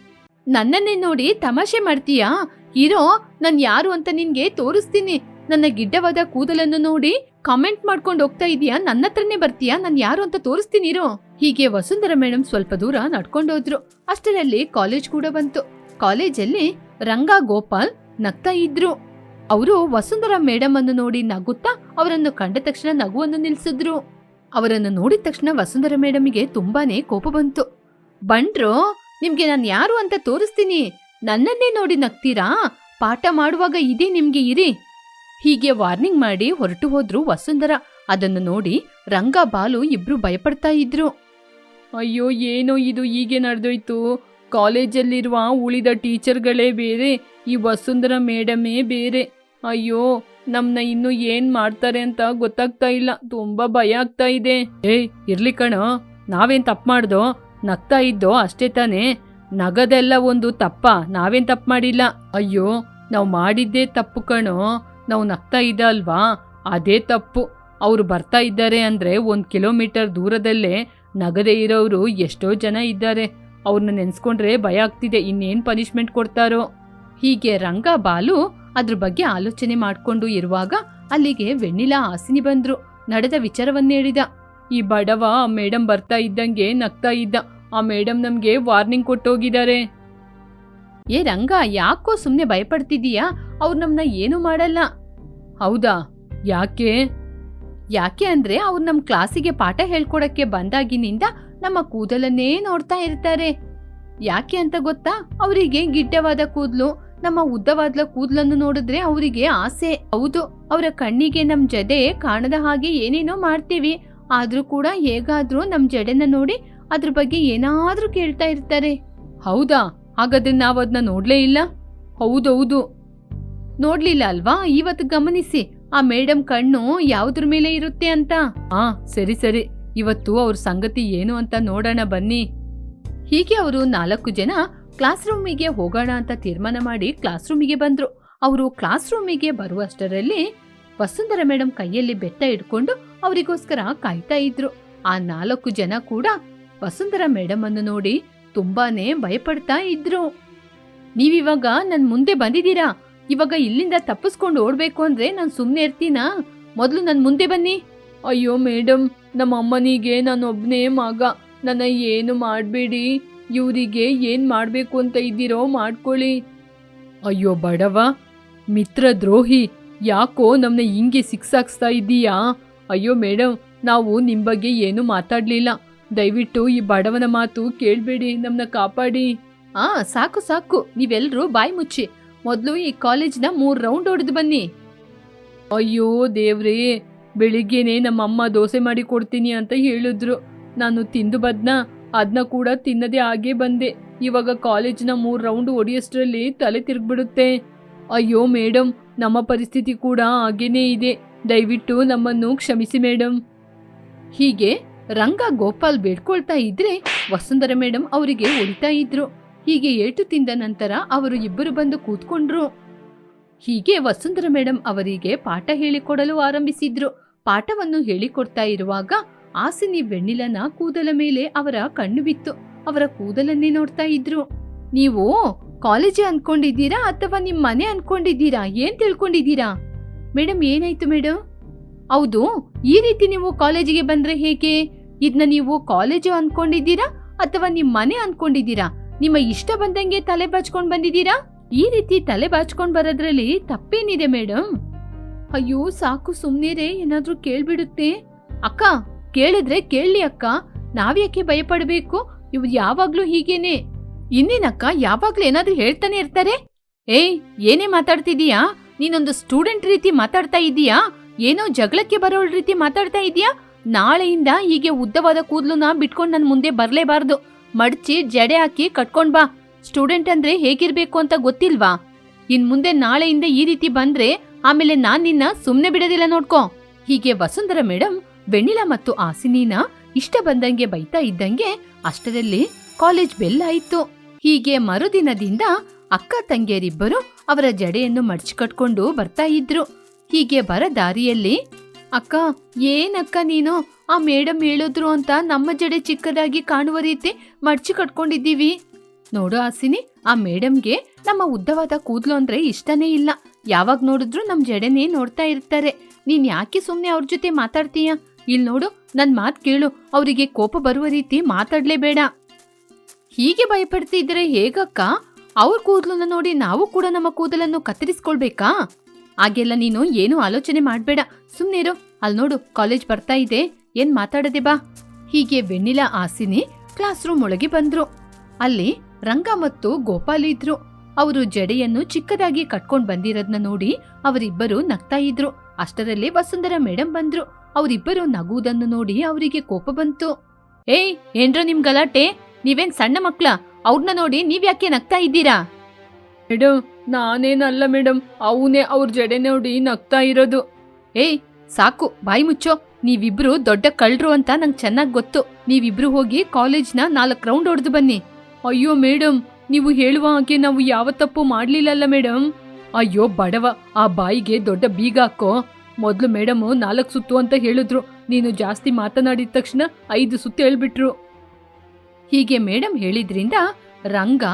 ನನ್ನನ್ನೇ ನೋಡಿ ತಮಾಷೆ ಮಾಡ್ತೀಯಾ? ಇರೋ, ನಾನು ಯಾರು ಅಂತ ನಿನ್ಗೆ ತೋರಿಸ್ತೀನಿ. ನನ್ನ ಗಿಡ್ಡವಾದ ಕೂದಲನ್ನು ನೋಡಿ ಕಾಮೆಂಟ್ ಮಾಡ್ಕೊಂಡು ಹೋಗ್ತಾ ಇದೀಯಾ? ನನ್ನ ಹತ್ರನೇ ಬರ್ತೀಯಾ? ನಾನು ಯಾರು ಅಂತ ತೋರಿಸ್ತೀನಿ, ಇರೋ. ಹೀಗೆ ವಸುಂಧರ ಮೇಡಮ್ ಸ್ವಲ್ಪ ದೂರ ನಡ್ಕೊಂಡೋದ್ರು ಅಷ್ಟರಲ್ಲಿ ಕಾಲೇಜ್ ಕೂಡ ಬಂತು. ಕಾಲೇಜಲ್ಲಿ ರಂಗಾ ಗೋಪಾಲ್ ನಗ್ತಾ ಇದ್ರು. ಅವರು ವಸುಂಧರ ಮೇಡಮ್ ಅನ್ನು ನೋಡಿ ನಗುತ್ತಾ ಅವರನ್ನು ಕಂಡ ತಕ್ಷಣ ನಗುವನ್ನು ನಿಲ್ಸಿದ್ರು. ಅವರನ್ನು ನೋಡಿದ ತಕ್ಷಣ ವಸುಂಧರ ಮೇಡಮ್ಗೆ ತುಂಬಾನೇ ಕೋಪ ಬಂತು. ಬಂಡ್ರು ನಿಮ್ಗೆ ನಾನು ಯಾರು ಅಂತ ತೋರಿಸ್ತೀನಿ. ನನ್ನನ್ನೇ ನೋಡಿ ನಗ್ತೀರಾ? ಪಾಠ ಮಾಡುವಾಗ ಇದೇ ನಿಮ್ಗೆ ಇರಿ. ಹೀಗೆ ವಾರ್ನಿಂಗ್ ಮಾಡಿ ಹೊರಟು ಹೋದ್ರು ವಸುಂಧರ. ಅದನ್ನು ನೋಡಿ ರಂಗ ಬಾಲು ಇಬ್ರು ಭಯಪಡ್ತಾ ಇದ್ರು. ಅಯ್ಯೋ, ಏನೋ ಇದು ಹೀಗೆ ನಡೆದೋಯ್ತು. ಕಾಲೇಜಲ್ಲಿರುವ ಉಳಿದ ಟೀಚರ್ಗಳೇ ಬೇರೆ, ಈ ವಸುಂಧರ ಮೇಡಮೇ ಬೇರೆ. ಅಯ್ಯೋ, ನಮ್ನ ಇನ್ನು ಏನ್ ಮಾಡ್ತಾರೆ ಅಂತ ಗೊತ್ತಾಗ್ತಾ ಇಲ್ಲ. ತುಂಬಾ ಭಯ ಆಗ್ತಾ ಇದೆ. ಏಯ್, ಇರ್ಲಿ ಕಣೋ. ನಾವೇನ್ ತಪ್ಪು ಮಾಡ್ದೋ? ನಗ್ತಾ ಇದ್ದೋ ಅಷ್ಟೇ ತಾನೇ. ನಗದೆಲ್ಲ ಒಂದು ತಪ್ಪ. ನಾವೇನ್ ತಪ್ಪು ಮಾಡಿಲ್ಲ. ಅಯ್ಯೋ, ನಾವು ಮಾಡಿದ್ದೇ ತಪ್ಪು ಕಣೋ. ನಾವು ನಗ್ತಾ ಇದ್ದ ಅಲ್ವಾ? ಅದೇ ತಪ್ಪು. ಅವರು ಬರ್ತಾ ಇದ್ದಾರೆ ಅಂದ್ರೆ ಒಂದು ಕಿಲೋಮೀಟರ್ ದೂರದಲ್ಲೇ ನಗದೇ ಇರೋರು ಎಷ್ಟೋ ಜನ ಇದ್ದಾರೆ. ಅವ್ರನ್ನ ನೆನೆಸ್ಕೊಂಡ್ರೆ ಭಯ ಆಗ್ತಿದೆ. ಇನ್ನೇನ್ ಪನಿಷ್ಮೆಂಟ್ ಕೊಡ್ತಾರೋ? ಹೀಗೆ ರಂಗ ಬಾಲು ಅದ್ರ ಬಗ್ಗೆ ಆಲೋಚನೆ ಮಾಡ್ಕೊಂಡು ಇರುವಾಗ ಅಲ್ಲಿಗೆ ವೆಣ್ಣಿಲಾ ಆಸಿನಿ ಬಂದರು. ನಡೆದ ವಿಚಾರವನ್ನೇ ಹೇಳಿದ ಈ ಬಡವ ಆ ಮೇಡಮ್ ಬರ್ತಾ ಇದ್ದಂಗೆ ನಗ್ತಾ ಇದ್ದ. ಆ ಮೇಡಮ್ ನಮ್ಗೆ ವಾರ್ನಿಂಗ್ ಕೊಟ್ಟೋಗಿದ್ದಾರೆ. ಏ ರಂಗ, ಯಾಕೋ ಸುಮ್ನೆ ಭಯಪಡ್ತಿದೀಯಾ ಅವ್ರು ನಮ್ಮನ್ನ ಏನು ಮಾಡಲ್ಲ. ಹೌದಾ? ಯಾಕೆ? ಯಾಕೆ ಅಂದ್ರೆ ಅವ್ರು ನಮ್ಮ ಕ್ಲಾಸಿಗೆ ಪಾಠ ಹೇಳ್ಕೊಡಕ್ಕೆ ಬಂದಾಗಿನಿಂದ ನಮ್ಮ ಕೂದಲನ್ನೇ ನೋಡ್ತಾ ಇರ್ತಾರೆ. ಯಾಕೆ ಅಂತ ಗೊತ್ತಾ? ಅವರಿಗೆ ಗಿಡ್ಡವಾದ ಕೂದಲು. ನಮ್ಮ ಉದ್ದವಾದ ಕೂದಲನ್ನು ನೋಡಿದ್ರೆ ಅವರಿಗೆ ಆಸೆ. ಹೌದು, ಅವರ ಕಣ್ಣಿಗೆ ನಮ್ಮ ಜಡೆ ಕಾಣದ ಹಾಗೆ ಏನೇನೋ ಮಾಡ್ತೀವಿ. ಆದ್ರೂ ಕೂಡ ಹೇಗಾದರೂ ನಮ್ಮ ಜಡೆನ ನೋಡಿ ಅದ್ರ ಬಗ್ಗೆ ಏನಾದರೂ ಕೇಳ್ತಾ ಇರ್ತಾರೆ. ಹೌದಾ? ಹಾಗಾದ್ರೆ ನಾವ್ ಅದನ್ನ ನೋಡ್ಲೇ ಇಲ್ಲ? ಹೌದೌದು. ನೋಡ್ಲಿಲ್ಲ ಅಲ್ವಾ? ಇವತ್ತು ಗಮನಿಸಿ, ಆ ಮೇಡಮ್ ಕಣ್ಣು ಯಾವ್ದ್ರ ಮೇಲೆ ಇರುತ್ತೆ ಅಂತ? ಆ, ಸರಿ ಸರಿ. ಇವತ್ತು ಅವ್ರ ಸಂಗತಿ ಏನು ಅಂತ ನೋಡೋಣ ಬನ್ನಿ. ಹೀಗೆ ಅವರು ನಾಲ್ಕು ಜನ ಕ್ಲಾಸ್ ರೂಮಿಗೆ ಹೋಗೋಣ ಅಂತ ತೀರ್ಮಾನ ಮಾಡಿ ಕ್ಲಾಸ್ ರೂಮಿಗೆ ಬಂದ್ರು. ಅವರು ಕ್ಲಾಸ್ ರೂಮಿಗೆ ಬರುವಷ್ಟರಲ್ಲಿ ವಸುಂಧರ ಮೇಡಮ್ ಕೈಯಲ್ಲಿ ಬೆತ್ತ ಹಿಡ್ಕೊಂಡು ಅವರಿಗೋಸ್ಕರ ಕಾಯ್ತಾ ಇದ್ರು. ಆ ನಾಲ್ಕು ಜನ ಕೂಡ ವಸುಂಧರ ಮೇಡಮ್ ಅನ್ನು ನೋಡಿ ತುಂಬಾನೇ ಭಯಪಡ್ತಾ ಇದ್ರು. ನೀವಿವಾಗ ನನ್ ಮುಂದೆ ಬಂದಿದ್ದೀರಾ? ಇವಾಗ ಇಲ್ಲಿಂದ ತಪ್ಪಿಸ್ಕೊಂಡು ಓಡ್ಬೇಕು ಅಂದ್ರೆ ನಾನ್ ಸುಮ್ನೆ ಇರ್ತೀನಾ? ಮೊದ್ಲು ನನ್ ಮುಂದೆ ಬನ್ನಿ. ಅಯ್ಯೋ ಮೇಡಮ್, ನಮ್ಮ ಅಮ್ಮನಿಗೆ ನಾನೊಬ್ನೇ ಮಗ. ನನ್ನ ಏನು ಮಾಡಬೇಡಿ? ಇವರಿಗೆ ಏನ್ ಮಾಡ್ಬೇಕು ಅಂತ ಇದ್ದೀರೋ ಮಾಡ್ಕೊಳ್ಳಿ. ಅಯ್ಯೋ ಬಡವ ಮಿತ್ರ ದ್ರೋಹಿ ಯಾಕೋ ನಮ್ನ ಹಿಂಗೆ ಸಿಕ್ಸಾಕ್ಸ್ತಾ ಇದ್ದೀಯಾ? ಅಯ್ಯೋ ಮೇಡಮ್ ನಾವು ನಿಮ್ಮ ಬಗ್ಗೆ ಏನು ಮಾತಾಡ್ಲಿಲ್ಲ. ದಯವಿಟ್ಟು ಈ ಬಡವನ ಮಾತು ಕೇಳಬೇಡಿ ನಮ್ಮನ್ನ ಕಾಪಾಡಿ. ಆ, ಸಾಕು ಸಾಕು. ನೀವೆಲ್ರೂ ಬಾಯಿ ಮುಚ್ಚಿ. ಮೊದಲು ಈ ಕಾಲೇಜ್ನ ಮೂರು ರೌಂಡ್ ಹೊಡೆದು ಬನ್ನಿ. ಅಯ್ಯೋ ದೇವ್ರೇ, ಬೆಳಿಗ್ಗೆನೆ ನಮ್ಮಮ್ಮ ದೋಸೆ ಮಾಡಿ ಕೊಡ್ತೀನಿ ಅಂತ ಹೇಳಿದ್ರು. ನಾನು ತಿಂದು ಬದ್ನ ಅದನ್ನ ಕೂಡ ತಿನ್ನದೇ ಹಾಗೇ ಬಂದೆ. ಇವಾಗ ಕಾಲೇಜ್ನ ಮೂರು ರೌಂಡ್ ಹೊಡೆಯೋಷ್ಟ್ರಲ್ಲಿ ತಲೆ ತಿರುಗ್ಬಿಡುತ್ತೆ. ಅಯ್ಯೋ ಮೇಡಮ್ ನಮ್ಮ ಪರಿಸ್ಥಿತಿ ಕೂಡ ಹಾಗೇನೇ ಇದೆ. ದಯವಿಟ್ಟು ನಮ್ಮನ್ನು ಕ್ಷಮಿಸಿ ಮೇಡಮ್ ಹೀಗೆ ರಂಗ ಗೋಪಾಲ್ ಬೇಡ್ಕೊಳ್ತಾ ಇದ್ರೆ ವಸುಂಧರ ಮೇಡಮ್ ಅವರಿಗೆ ಹೊಡಿತಾ ಇದ್ರು. ಹೀಗೆ ಏಟು ತಿಂದ ನಂತರ ಅವರು ಇಬ್ಬರು ಬಂದು ಕೂತ್ಕೊಂಡ್ರು. ಹೀಗೆ ವಸುಂಧರ ಮೇಡಮ್ ಅವರಿಗೆ ಪಾಠ ಹೇಳಿಕೊಡಲು ಆರಂಭಿಸಿದ್ರು. ಪಾಠವನ್ನು ಹೇಳಿಕೊಡ್ತಾ ಇರುವಾಗ ಆಸಿನಿ ಬೆಣ್ಣಿಲನ ಕೂದಲ ಮೇಲೆ ಅವರ ಕಣ್ಣು ಬಿತ್ತು. ಅವರ ಕೂದಲನ್ನೇ ನೋಡ್ತಾ ಇದ್ರು. ನೀವು ಕಾಲೇಜೇ ಅನ್ಕೊಂಡಿದ್ದೀರಾ ಅಥವಾ ನಿಮ್ಮ ಮನೆ ಅನ್ಕೊಂಡಿದ್ದೀರಾ? ಏನ್ ತಿಳ್ಕೊಂಡಿದ್ದೀರಾ? ಮೇಡಮ್ ಏನಾಯ್ತು ಮೇಡಮ್ ಹೌದು, ಈ ರೀತಿ ನೀವು ಕಾಲೇಜಿಗೆ ಬಂದ್ರೆ ಹೇಗೆ? ಇದನ್ನ ನೀವು ಕಾಲೇಜು ಅನ್ಕೊಂಡಿದ್ದೀರಾ ಅಥವಾ ನಿಮ್ ಮನೆ ಅನ್ಕೊಂಡಿದ್ದೀರಾ? ನಿಮ್ಮ ಇಷ್ಟ ಬಂದಂಗೆ ತಲೆ ಬಾಚ್ಕೊಂಡ್ ಬಂದಿದ್ದೀರಾ? ಈ ರೀತಿ ತಲೆ ಬಾಚ್ಕೊಂಡ್ ಬರೋದ್ರಲ್ಲಿ ತಪ್ಪೇನಿದೆ ಮೇಡಮ್ ಅಯ್ಯೋ, ಸಾಕು, ಸುಮ್ನಿರೇ, ಏನಾದ್ರೂ ಕೇಳ್ಬಿಡುತ್ತೆ. ಅಕ್ಕ, ಕೇಳಿದ್ರೆ ಕೇಳಲಿ ಅಕ್ಕ. ನಾವ್ಯಾಕೆ ಭಯಪಡ್ಬೇಕು? ಇವ್ ಯಾವಾಗ್ಲೂ ಹೀಗೇನೆ. ಇನ್ನೇನಕ್ಕ, ಯಾವಾಗ್ಲೂ ಏನಾದ್ರೂ ಹೇಳ್ತಾನೆ ಇರ್ತಾರೆ? ಏಯ್, ಏನೇ ಮಾತಾಡ್ತಿದೀಯಾ ನೀನೊಂದು ಸ್ಟೂಡೆಂಟ್ ರೀತಿ ಮಾತಾಡ್ತಾ ಇದೀಯಾ ಏನೋ ಜಗಳಕ್ಕೆ ಬರೋ ರೀತಿ ಮಾತಾಡ್ತಾ ಇದೀಯಾ ನಾಳೆಯಿಂದ ಹೀಗೆ ಉದ್ದವಾದ ಕೂದಲನ್ನ ಬಿಟ್ಕೊಂಡು ನನ್ನ ಮುಂದೆ ಬರ್ಲೇಬಾರ್ದು. ಮಡಚಿ ಜಡೆ ಹಾಕಿ ಕಟ್ಕೊಂಡ್ ಬಾ. ಸ್ಟೂಡೆಂಟ್ ಅಂದ್ರೆ ಹೇಗಿರ್ಬೇಕು ಅಂತ ಗೊತ್ತಿಲ್ವಾ? ಇನ್ ಮುಂದೆ ನಾಳೆಯಿಂದ ಈ ರೀತಿ ಬಂದ್ರೆ ಆಮೇಲೆ ನಾನ್ ನಿನ್ನ ಸುಮ್ನೆ ಬಿಡೋದಿಲ್ಲ ನೋಡ್ಕೋ. ಹೀಗೆ ವಸುಂಧರ ಮೇಡಮ್ ಬೆಣ್ಣಿಲ ಮತ್ತು ಆಸಿನಿನ ಇಷ್ಟ ಬಂದಂಗೆ ಬೈತಾ ಇದ್ದಂಗೆ ಅಷ್ಟರಲ್ಲಿ ಕಾಲೇಜ್ ಬೆಲ್ ಆಯ್ತು. ಹೀಗೆ ಮರುದಿನದಿಂದ ಅಕ್ಕ ತಂಗಿಯರಿಬ್ಬರು ಅವರ ಜಡೆಯನ್ನು ಮಡ್ಚಿ ಕಟ್ಕೊಂಡು ಬರ್ತಾ ಇದ್ರು. ಹೀಗೆ ಬರ ದಾರಿಯಲ್ಲಿ, ಅಕ್ಕ, ಏನಕ್ಕ ನೀನು? ಆ ಮೇಡಮ್ ಹೇಳಿದ್ರು ಅಂತ ನಮ್ಮ ಜಡೆ ಚಿಕ್ಕದಾಗಿ ಕಾಣುವ ರೀತಿ ಮಡ್ಚಿ ಕಟ್ಕೊಂಡಿದ್ದೀವಿ ನೋಡು ಆಸಿನಿ ಆ ಮೇಡಮ್ಗೆ ನಮ್ಮ ಉದ್ದವಾದ ಕೂದಲು ಅಂದ್ರೆ ಇಷ್ಟನೇ ಇಲ್ಲ. ಯಾವಾಗ ನೋಡಿದ್ರು ನಮ್ ಜಡೆನೇ ನೋಡ್ತಾ ಇರ್ತಾರೆ. ನೀನ್ ಯಾಕೆ ಸುಮ್ನೆ ಅವ್ರ ಜೊತೆ ಮಾತಾಡ್ತೀಯ? ಇಲ್ಲಿ ನೋಡು, ನನ್ ಮಾತ್ ಕೇಳು. ಅವರಿಗೆ ಕೋಪ ಬರುವ ರೀತಿ ಮಾತಾಡ್ಲೇಬೇಡ. ಹೀಗೆ ಭಯಪಡ್ತಿದ್ರೆ ಹೇಗಕ್ಕ? ಅವ್ರ ಕೂದಲನ್ನ ನೋಡಿ ನಾವು ಕೂಡ ನಮ್ಮ ಕೂದಲನ್ನು ಕತ್ತರಿಸ್ಕೊಳ್ಬೇಕಾ? ಹಾಗೆಲ್ಲ ನೀನು ಏನು ಆಲೋಚನೆ ಮಾಡ್ಬೇಡ. ಸುಮ್ನಿರು ಅಲ್ಲಿ ನೋಡು, ಕಾಲೇಜ್ ಬರ್ತಾ ಇದೆ. ಏನ್ ಮಾತಾಡದೆ ಬಾ. ಹೀಗೆ ವೆನ್ನಿಲ ಆಸಿನಿ ಕ್ಲಾಸ್ ರೂಮ್ ಒಳಗೆ ಬಂದ್ರು. ಅಲ್ಲಿ ರಂಗ ಮತ್ತು ಗೋಪಾಲ್ ಇದ್ರು. ಅವರು ಜಡೆಯನ್ನು ಚಿಕ್ಕದಾಗಿ ಕಟ್ಕೊಂಡ್ ಬಂದಿರೋದ್ನ ನೋಡಿ ಅವರಿಬ್ಬರು ನಗ್ತಾ ಇದ್ರು. ಅಷ್ಟರಲ್ಲಿ ವಸುಂಧರ ಮೇಡಮ್ ಬಂದ್ರು. ಅವರಿಬ್ಬರು ನಗುವುದನ್ನು ನೋಡಿ ಅವರಿಗೆ ಕೋಪ ಬಂತು. ಏಯ್, ಏನ್ರ ನಿಮ್ ಗಲಾಟೆ? ನೀವೇನ್ ಸಣ್ಣ ಮಕ್ಳ? ಅವ್ರನ್ನ ನೋಡಿ ನೀವ್ ಯಾಕೆ ನಗ್ತಾ ಇದ್ದೀರಾ? ಮೇಡಮ್ ನಾನೇನಲ್ಲ ಮೇಡಮ್ ಅವನೇ ಅವ್ರ ಜಡೆ ನೋಡಿ ನಗ್ತಾ ಇರೋದು. ಏಯ್ ಸಾಕು ಬಾಯಿ ಮುಚ್ಚೋ. ನೀವಿಬ್ರು ದೊಡ್ಡ ಕಳ್ರು ಅಂತ ನಂಗೆ ಚೆನ್ನಾಗಿ ಗೊತ್ತು. ನೀವಿಬ್ರು ಹೋಗಿ ಕಾಲೇಜ್ನ ನಾಲ್ಕು ರೌಂಡ್ ಹೊಡೆದು ಬನ್ನಿ. ಅಯ್ಯೋ ಮೇಡಮ್ ನೀವು ಹೇಳುವ ಹಾಗೆ ನಾವು ಯಾವ ತಪ್ಪು ಮಾಡ್ಲಿಲ್ಲಲ್ಲ ಮೇಡಮ್ ಅಯ್ಯೋ ಬಡವ ಆ ಬಾಯಿಗೆ ದೊಡ್ಡ ಬೀಗ ಹಾಕೋ. ಮೊದ್ಲು ಮೇಡಮ್ ನಾಲ್ಕು ಸುತ್ತು ಅಂತ ಹೇಳಿದ್ರು. ನೀನು ಜಾಸ್ತಿ ಮಾತನಾಡಿದ ತಕ್ಷಣ ಐದು ಸುತ್ತು ಹೇಳ್ಬಿಟ್ರು. ಹೀಗೆ ಮೇಡಮ್ ಹೇಳಿದ್ರಿಂದ ರಂಗ,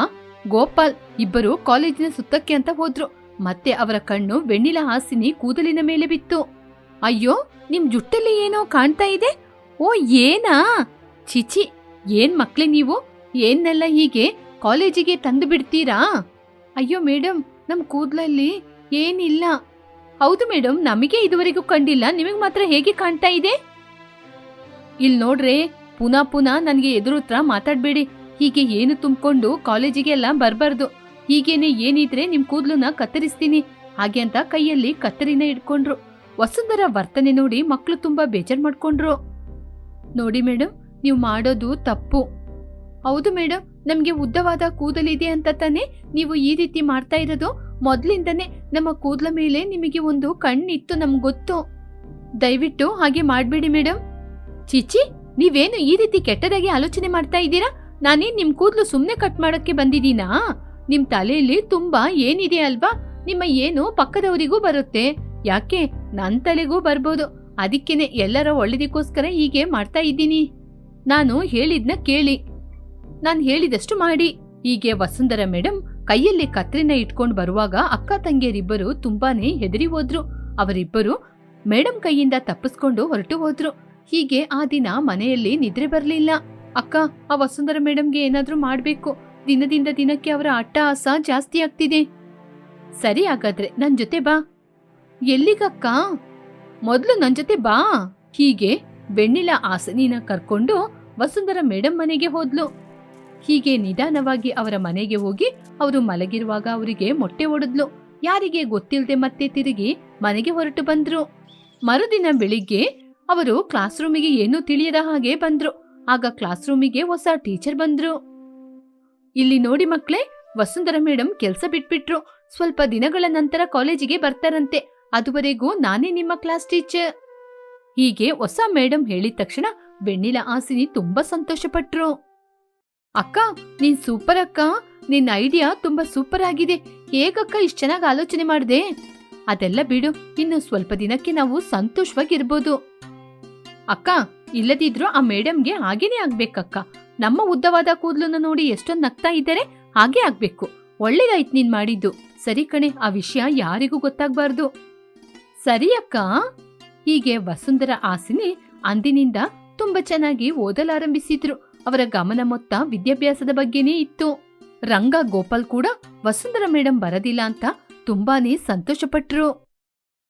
ಗೋಪಾಲ್ ಇಬ್ಬರು ಕಾಲೇಜಿನ ಸುತ್ತಕ್ಕೆ ಅಂತ ಹೋದ್ರು. ಮತ್ತೆ ಅವರ ಕಣ್ಣು ಬೆಣ್ಣಿಲ ಹಾಸಿನಿ ಕೂದಲಿನ ಮೇಲೆ ಬಿತ್ತು. ಅಯ್ಯೋ, ನಿಮ್ ಜುಟ್ಟಲ್ಲಿ ಏನೋ ಕಾಣ್ತಾ ಇದೆ? ಓ, ಏನಾ? ಚಿಚಿ ಏನ್ ಮಕ್ಳೆ ನೀವು? ಏನೆಲ್ಲ ಹೀಗೆ ಕಾಲೇಜಿಗೆ ತಂದು ಬಿಡ್ತೀರಾ? ಅಯ್ಯೋ ಮೇಡಮ್ ನಮ್ ಕೂದಲಲ್ಲಿ ಏನಿಲ್ಲ. ಹೌದು ಮೇಡಮ್ ನಮಗೆ ಇದುವರೆಗೂ ಕಂಡಿಲ್ಲ. ನಿಮಗೆ ಮಾತ್ರ ಹೇಗೆ ಕಾಣ್ತಾ ಇದೆ? ಇಲ್ ನೋಡ್ರೆ ಪುನಃ ಪುನಃ ನನಗೆ ಎದುರುತ್ರ ಮಾತಾಡ್ಬೇಡಿ. ಹೀಗೆ ಏನು ತುಂಬಿಕೊಂಡು ಕಾಲೇಜಿಗೆ ಎಲ್ಲ ಬರಬಾರ್ದು. ಹೀಗೇನೆ ಏನಿದ್ರೆ ನಿಮ್ ಕೂದಲನ್ನ ಕತ್ತರಿಸ್ತೀನಿ. ಹಾಗೆ ಅಂತ ಕೈಯಲ್ಲಿ ಕತ್ತರಿನ ಇಟ್ಕೊಂಡ್ರು. ವಸುಂಧರ ವರ್ತನೆ ನೋಡಿ ಮಕ್ಕಳು ತುಂಬಾ ಬೇಜಾರ್ ಮಾಡ್ಕೊಂಡ್ರು. ನೋಡಿ ಮೇಡಮ್ ನೀವು ಮಾಡೋದು ತಪ್ಪು. ಹೌದು ಮೇಡಮ್ ನಮ್ಗೆ ಉದ್ದವಾದ ಕೂದಲಿದೆ ಅಂತ ತಾನೇ ನೀವು ಈ ರೀತಿ ಮಾಡ್ತಾ ಇರೋದು? ಮೊದ್ಲಿಂದನೇ ನಮ್ಮ ಕೂದಲ ಮೇಲೆ ನಿಮಗೆ ಒಂದು ಕಣ್ಣಿತ್ತು ನಮ್ಗೆ ಗೊತ್ತು. ದಯವಿಟ್ಟು ಹಾಗೆ ಮಾಡಬೇಡಿ ಮೇಡಮ್ ಚಿಚಿ ನೀವೇನು ಈ ರೀತಿ ಕೆಟ್ಟದಾಗಿ ಆಲೋಚನೆ ಮಾಡ್ತಾ ಇದ್ದೀರಾ? ನಾನೇನ್ ನಿಮ್ ಕೂದಲು ಸುಮ್ನೆ ಕಟ್ ಮಾಡಕ್ಕೆ ಬಂದಿದ್ದೀನಾ? ನಿಮ್ ತಲೆಯಲ್ಲಿ ತುಂಬಾ ಏನಿದೆ ಅಲ್ವಾ? ನಿಮ್ಮ ಏನು ಪಕ್ಕದವರಿಗೂ ಬರುತ್ತೆ. ಯಾಕೆ? ನನ್ ತಲೆಗೂ ಬರ್ಬೋದು. ಅದಕ್ಕೇನೆ ಎಲ್ಲರ ಒಳ್ಳೇದಕ್ಕೋಸ್ಕರ ಹೀಗೆ ಮಾಡ್ತಾ ಇದ್ದೀನಿ. ನಾನು ಹೇಳಿದ್ನ ಕೇಳಿ. ನಾನು ಹೇಳಿದಷ್ಟು ಮಾಡಿ. ಹೀಗೆ ವಸುಂಧರ ಮೇಡಮ್ ಕೈಯಲ್ಲಿ ಕತ್ರಿನ ಇಟ್ಕೊಂಡು ಬರುವಾಗ ಅಕ್ಕ ತಂಗಿಯರಿಬ್ಬರು ತುಂಬಾನೇ ಹೆದರಿ ಹೋದ್ರು. ಅವರಿಬ್ಬರು ಮೇಡಮ್ ಕೈಯಿಂದ ತಪ್ಪಿಸ್ಕೊಂಡು ಹೊರಟು ಹೋದ್ರು. ಹೀಗೆ ಆ ದಿನ ಮನೆಯಲ್ಲಿ ನಿದ್ರೆ ಬರಲಿಲ್ಲ. ಅಕ್ಕ, ಆ ವಸುಂಧರ ಮೇಡಮ್ಗೆ ಏನಾದರೂ ಮಾಡಬೇಕು. ದಿನದಿಂದ ದಿನಕ್ಕೆ ಅವರ ಅಟ್ಟಹಾಸ ಜಾಸ್ತಿ ಆಗ್ತಿದೆ. ಸರಿ ಹಾಗಾದ್ರೆ, ನನ್ ಜೊತೆ ಬಾ. ಎಲ್ಲಿಗಕ್ಕ? ಮೊದಲು ನನ್ ಜೊತೆ ಬಾ. ಹೀಗೆ ಬೆಣ್ಣಿಲ ಆಸನಿನ ಕರ್ಕೊಂಡು ವಸುಂಧರ ಮೇಡಮ್ ಮನೆಗೆ ಹೋದ್ಲು. ಹೀಗೆ ನಿಧಾನವಾಗಿ ಅವರ ಮನೆಗೆ ಹೋಗಿ ಅವರು ಮಲಗಿರುವಾಗ ಅವರಿಗೆ ಮೊಟ್ಟೆ ಒಡೆದ್ಲು. ಯಾರಿಗೆ ಗೊತ್ತಿಲ್ಲದೆ ಮತ್ತೆ ತಿರುಗಿ ಮನೆಗೆ ಹೊರಟು ಬಂದ್ರು. ಮರುದಿನ ಬೆಳಿಗ್ಗೆ ಅವರು ಕ್ಲಾಸ್ ರೂಮಿಗೆ ಏನೂ ತಿಳಿಯದ ಹಾಗೆ ಬಂದ್ರು. ಆಗ ಕ್ಲಾಸ್ ರೂಮಿಗೆ ಹೊಸ ಟೀಚರ್ ಬಂದ್ರು. ಇಲ್ಲಿ ನೋಡಿ ಮಕ್ಳೇ, ವಸುಂಧರ ಮೇಡಮ್ ಕೆಲಸ ಬಿಟ್ಬಿಟ್ರು. ಸ್ವಲ್ಪ ದಿನಗಳ ನಂತರ ಕಾಲೇಜಿಗೆ ಬರ್ತಾರಂತೆ. ಅದುವರೆಗೂ ನಾನೇ ನಿಮ್ಮ ಕ್ಲಾಸ್ ಟೀಚರ್ ಹೀಗೆ ಹೊಸ ಮೇಡಮ್ ಹೇಳಿದ ತಕ್ಷಣ ಬೆಣ್ಣಿಲ ಆಸಿನಿ ತುಂಬಾ ಸಂತೋಷಪಟ್ರು. ಅಕ್ಕ, ನೀನ್ ಸೂಪರ್ ಅಕ್ಕ. ನಿನ್ನ ಐಡಿಯಾ ತುಂಬಾ ಸೂಪರ್ ಆಗಿದೆ. ಹೇಗಕ್ಕ ಇಷ್ಟ ಚೆನ್ನಾಗಿ ಆಲೋಚನೆ ಮಾಡಿದೆ? ಅದೆಲ್ಲ ಬಿಡು, ಇನ್ನು ಸ್ವಲ್ಪ ದಿನಕ್ಕೆ ನಾವು ಸಂತೋಷವಾಗಿರ್ಬೋದು. ಅಕ್ಕ, ಇಲ್ಲದಿದ್ರು ಆ ಮೇಡಮ್ಗೆ ಹಾಗೇನೆ ಆಗ್ಬೇಕಕ್ಕ. ನಮ್ಮ ಉದ್ದವಾದ ಕೂದಲನ್ನ ನೋಡಿ ಎಷ್ಟೊಂದು ನಗ್ತಾ ಇದ್ದಾರೆ ಹಾಗೆ ಆಗ್ಬೇಕು. ಒಳ್ಳೇದಾಯ್ತು ನೀನ್ ಮಾಡಿದ್ದು. ಸರಿ ಕಣೆ, ಆ ವಿಷಯ ಯಾರಿಗೂ ಗೊತ್ತಾಗ್ಬಾರ್ದು. ಸರಿ ಅಕ್ಕ. ಹೀಗೆ ವಸುಂಧರ ಆಸಿನಿ ಅಂದಿನಿಂದ ತುಂಬಾ ಚೆನ್ನಾಗಿ ಓದಲಾರಂಭಿಸಿದ್ರು ಅವರ ಗಮನ ಮೊತ್ತ ವಿದ್ಯಾಭ್ಯಾಸದ ಬಗ್ಗೆನೇ ಇತ್ತು. ರಂಗ ಗೋಪಾಲ್ ಕೂಡ ವಸುಂಧರ ಮೇಡಂ ಬರದಿಲ್ಲ ಅಂತ ತುಂಬಾನೇ ಸಂತೋಷಪಟ್ರು.